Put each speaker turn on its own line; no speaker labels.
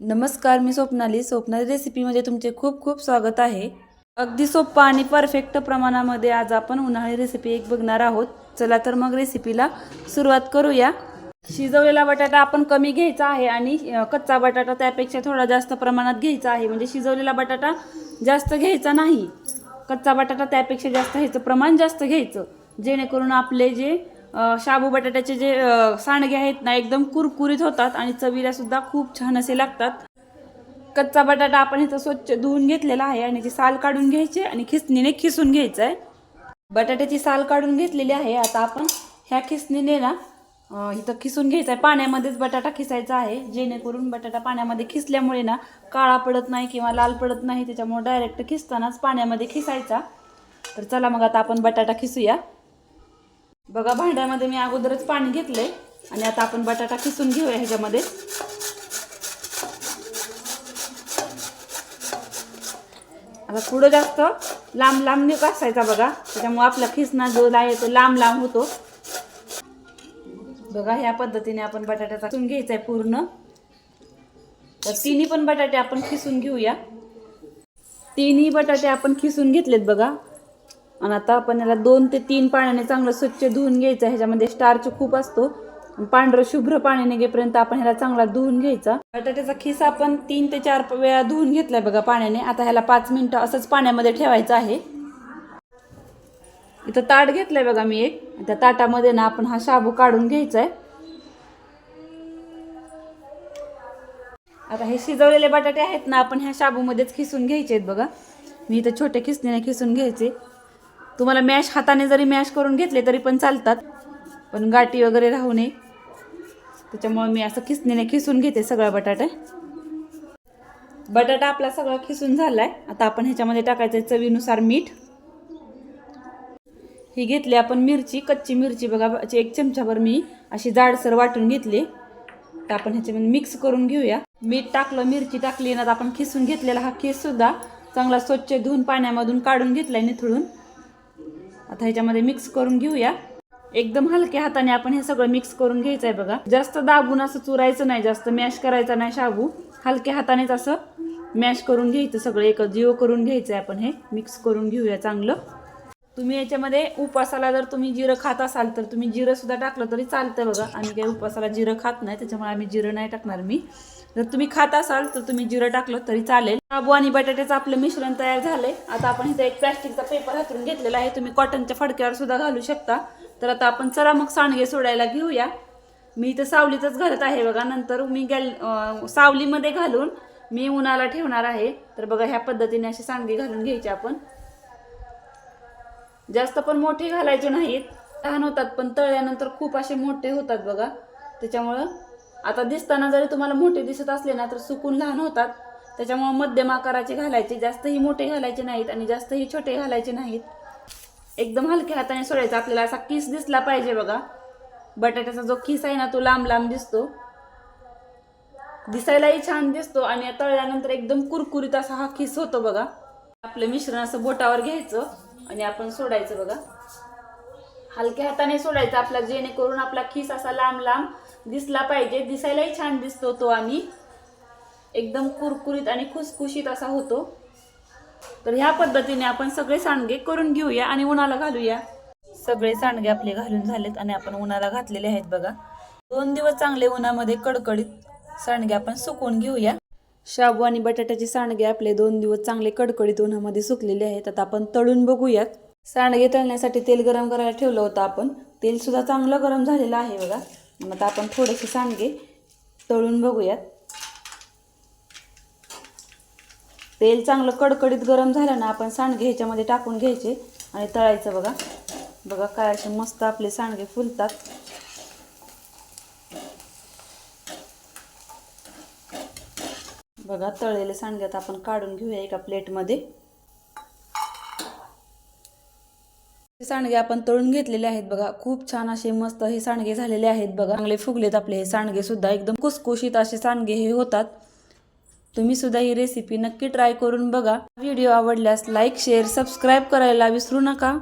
नमस्कार मी स्वप्नाली. स्वप्नाली रेसिपीमध्ये तुमचे खूप खूप स्वागत आहे. अगदी सोप्पा आणि परफेक्ट प्रमाणामध्ये आज आपण उन्हाळी रेसिपी एक बघणार आहोत. चला तर मग रेसिपीला सुरुवात करूया. शिजवलेला बटाटा आपण कमी घ्यायचा आहे आणि कच्चा बटाटा त्यापेक्षा थोडा जास्त प्रमाणात घ्यायचा आहे. म्हणजे शिजवलेला बटाटा जास्त घ्यायचा नाही. कच्चा बटाटा त्यापेक्षा जास्त घ्यायचं प्रमाण जास्त घ्यायचं. जेणेकरून आपले जे शाबू बटाट्याचे जे सांडगे आहेत ना एकदम कुरकुरीत होतात आणि चवीला सुद्धा खूप छान असे लागतात. कच्चा बटाटा आपण इथं स्वच्छ धुवून घेतलेला आहे आणि ती साल काढून घ्यायची आणि खिसणीने खिसून घ्यायचं आहे बटाट्याची साल काढून घेतलेली आहे. आता आपण ह्या खिसणीने ना इथं खिसून घ्यायचा आहे पाण्यामध्येच बटाटा खिसायचा आहे. जेणेकरून बटाटा पाण्यामध्ये खिसल्यामुळे ना काळा पडत नाही किंवा लाल पडत नाही. त्याच्यामुळे डायरेक्ट खिसतानाच पाण्यामध्ये खिसायचा. तर चला मग आता आपण बटाटा खिसूया. बघा भांड्यामध्ये मी अगोदरच पाणी घेतलंय. आणि आता आपण बटाटा खिसून घेऊया ह्याच्यामध्ये. आता पुढं जास्त लांब लांब नाही कासायचा बघा. त्याच्यामुळे आपला खिसना जो आहे तो लांब लांब होतो. बघा ह्या पद्धतीने आपण बटाट्याचा खिसून घ्यायचा आहे पूर्ण. तर तिन्ही पण बटाटे आपण खिसून घेऊया. तिन्ही बटाटे आपण खिसून घेतलेत बघा. आणि आता आपण याला दोन ते तीन पाण्याने चांगलं स्वच्छ धुवून घ्यायचं ह्याच्यामध्ये स्टार्च खूप असतो. पांढरं शुभ्र पाणी निघेपर्यंत आपण ह्याला चांगला धुवून घ्यायचा. बटाट्याचा खिस आपण तीन ते चार वेळा धुवून घेतलाय बघा पाण्याने. आता ह्याला पाच मिनिटं असंच पाण्यामध्ये ठेवायचं आहे. इथं ताट घेतलंय बघा मी एक. त्या ताटामध्ये ना आपण हा शाबू काढून घ्यायचा आहे आता हे शिजवलेले बटाटे आहेत ना आपण ह्या शाबूमध्येच खिसून घ्यायचे आहेत बघा. मी इथं छोटे खिसणीने खिसून घ्यायचे. तुम्हाला मॅश हाताने जरी मॅश करून घेतले तरी पण चालतात. पण गाठी वगैरे राहू नये. त्याच्यामुळे मी असं खिसणीने खिसून घेते सगळा बटाटा. बटाटा आपला सगळा खिसून झाला आहे आता आपण ह्याच्यामध्ये टाकायचं आहे चवीनुसार मीठ. ही घेतली आपण मिरची कच्ची मिरची. बघा एक चमचाभर मी अशी जाडसर वाटून घेतली. तर आपण ह्याच्यामध्ये मिक्स करून घेऊया. मीठ टाकलं मिरची टाकली ना आपण खिसून घेतलेला हा खिस सुद्धा चांगला स्वच्छ धुवून पाण्यामधून काढून घेतला आहे निथळून. आता ह्याच्यामध्ये मिक्स करून घेऊया. एकदम हलक्या हाताने आपण हे सगळं मिक्स करून घ्यायचं आहे बघा. जास्त दाबून असं चुरायचं नाही जास्त मॅश करायचं नाही शाबू. हलक्या हातानेच असं मॅश करून घ्यायचं सगळं. एक जीव करून घ्यायचं आहे आपण हे. मिक्स करून घेऊया चांगलं. तुम्ही याच्यामध्ये उपवासाला जर तुम्ही जिरं खात असाल तर तुम्ही जिरं सुद्धा टाकलं तरी चालतं बघा. आम्ही काही उपवासाला जिरं खात नाही त्याच्यामुळे आम्ही जिरं नाही टाकणार मी. जर तुम्ही खात असाल तर तुम्ही जिरं टाकलं तरी चालेल. काबू आणि बटाट्याचं आपलं मिश्रण तयार झालंय. आता आपण इथे एक प्लॅस्टिकचा पेपर हातरून घेतलेला आहे. तुम्ही कॉटनच्या फडक्यावर सुद्धा घालू शकता. तर आता आपण चला मग सांडगे सोडायला घेऊया. मी इथं सावलीतच घालत आहे बघा. नंतर मी गॅल सावलीमध्ये घालून मी उन्हाला ठेवणार आहे. तर बघा ह्या पद्धतीने असे सांडगे घालून घ्यायचे आपण. जास्त पण मोठे घालायचे नाहीत. लहान होतात पण तळल्यानंतर खूप असे मोठे होतात बघा. त्याच्यामुळं आता दिसताना जरी तुम्हाला मोठे दिसत असले ना तर सुकून लहान होतात. त्याच्यामुळं मध्यम आकाराचे घालायचे जास्तही मोठे घालायचे नाहीत आणि जास्तही छोटे घालायचे नाहीत. एकदम हलक्या हाताने सोडायचा आपल्याला असा किस दिसला पाहिजे बघा. बटाट्याचा जो खिस आहे ना तो लांब लांब दिसतो. दिसायलाही छान दिसतो आणि तळल्यानंतर एकदम कुरकुरीत असा हा खिस होतो बघा. आपलं मिश्रण असं बोटावर घ्यायचं. आणि आपण सोडायचं बघा. हलक्या हाताने सोडायचं आपला जेणेकरून आपला खिस असा लांब लांब दिसला पाहिजे. दिसायलाही छान दिसतो तो आणि एकदम कुरकुरीत आणि खुसखुशीत असा होतो. तर ह्या पद्धतीने आपण सगळे सांडगे करून घेऊया आणि उन्हाला घालूया. सगळे सांडगे आपले घालून झालेत आणि आपण उन्हाला घातलेले आहेत बघा. दोन दिवस चांगले उन्हामध्ये कडकडीत सांडगे आपण सुकवून घेऊया. शाबू आणि बटाट्याचे सांडगे आपले दोन दिवस चांगले कडकडीत उन्हामध्ये सुकलेले आहेत. आता आपण तळून बघूयात. सांडगे तळण्यासाठी तेल गरम करायला ठेवलं होतं आपण. तेल सुद्धा चांगलं गरम झालेलं आहे बघा. मग आता आपण थोडेसे सांडगे तळून बघूयात. तेल चांगलं कडकडीत गरम झालं ना आपण सांडगे ह्याच्यामध्ये टाकून घ्यायचे आणि तळायचं बघा. बघा काय असे मस्त आपले सांडगे फुलतात. बघा तळलेले सांगे आता आपण काढून घेऊया एका प्लेटमध्ये. हे सांडगे आपण तळून घेतलेले आहेत बघा. खूप छान असे मस्त हे सांडगे झालेले आहेत बघा. चांगले फुगलेत आपले हे सांडगे सुद्धा. एकदम कुसकुशीत असे सांडगे हे होतात. तुम्ही सुद्धा ही रेसिपी नक्की ट्राय करून बघा. व्हिडिओ आवडल्यास लाईक शेअर सबस्क्राईब करायला विसरू नका.